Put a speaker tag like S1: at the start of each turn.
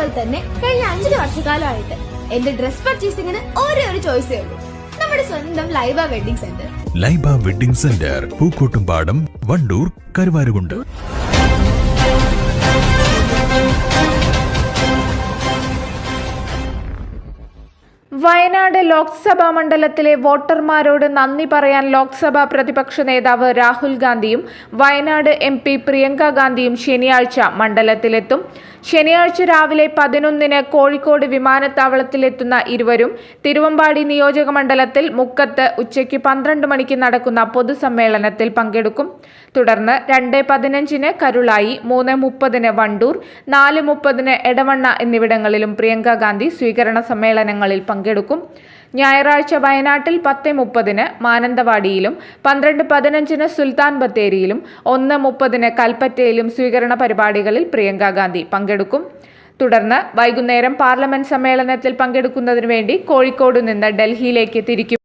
S1: പോലെ തന്നെ കഴിഞ്ഞ അഞ്ചു വർഷക്കാലമായിട്ട് എന്റെ ഡ്രസ് പർച്ചേസിംഗിന് ഒരേ ഒരു ചോയ്സേ ഉള്ളൂ. നമ്മുടെ സ്വന്തം Laiba wedding centre
S2: Laiba wedding centre Pookkottumpadam Wandoor Karuvarakundu.
S3: Wayanad Lok Sabha മണ്ഡലത്തിലെ വോട്ടർമാരോട് നന്ദി പറയാൻ ലോക്സഭാ പ്രതിപക്ഷ നേതാവ് രാഹുൽ ഗാന്ധിയും വയനാട് എം പി പ്രിയങ്ക ഗാന്ധിയും ശനിയാഴ്ച മണ്ഡലത്തിലെത്തും. ശനിയാഴ്ച രാവിലെ പതിനൊന്നിന് കോഴിക്കോട് വിമാനത്താവളത്തിലെത്തുന്ന ഇരുവരും തിരുവമ്പാടി നിയോജക മണ്ഡലത്തിൽ മുക്കത്ത് ഉച്ചയ്ക്ക് പന്ത്രണ്ട് മണിക്ക് നടക്കുന്ന പൊതുസമ്മേളനത്തിൽ പങ്കെടുക്കും. തുടർന്ന് രണ്ട് പതിനഞ്ചിന് കരുളായി മൂന്ന് മുപ്പതിന് വണ്ടൂർ നാല് മുപ്പതിന് എടവണ്ണ എന്നിവിടങ്ങളിലും പ്രിയങ്ക ഗാന്ധി സ്വീകരണ സമ്മേളനങ്ങളിൽ പങ്കെടുക്കും. ഞായറാഴ്ച വയനാട്ടിൽ പത്ത് മുപ്പതിന് മാനന്തവാടിയിലും പന്ത്രണ്ട് പതിനഞ്ചിന് സുൽത്താൻ ബത്തേരിയിലും ഒന്ന് മുപ്പതിന് കൽപ്പറ്റയിലും സ്വീകരണ പരിപാടികളിൽ പ്രിയങ്ക ഗാന്ധി പങ്കെടുക്കും. തുടർന്ന് വൈകുന്നേരം പാർലമെന്റ് സമ്മേളനത്തിൽ പങ്കെടുക്കുന്നതിനു വേണ്ടി കോഴിക്കോട് നിന്ന് ഡൽഹിയിലേക്ക് തിരിക്കും.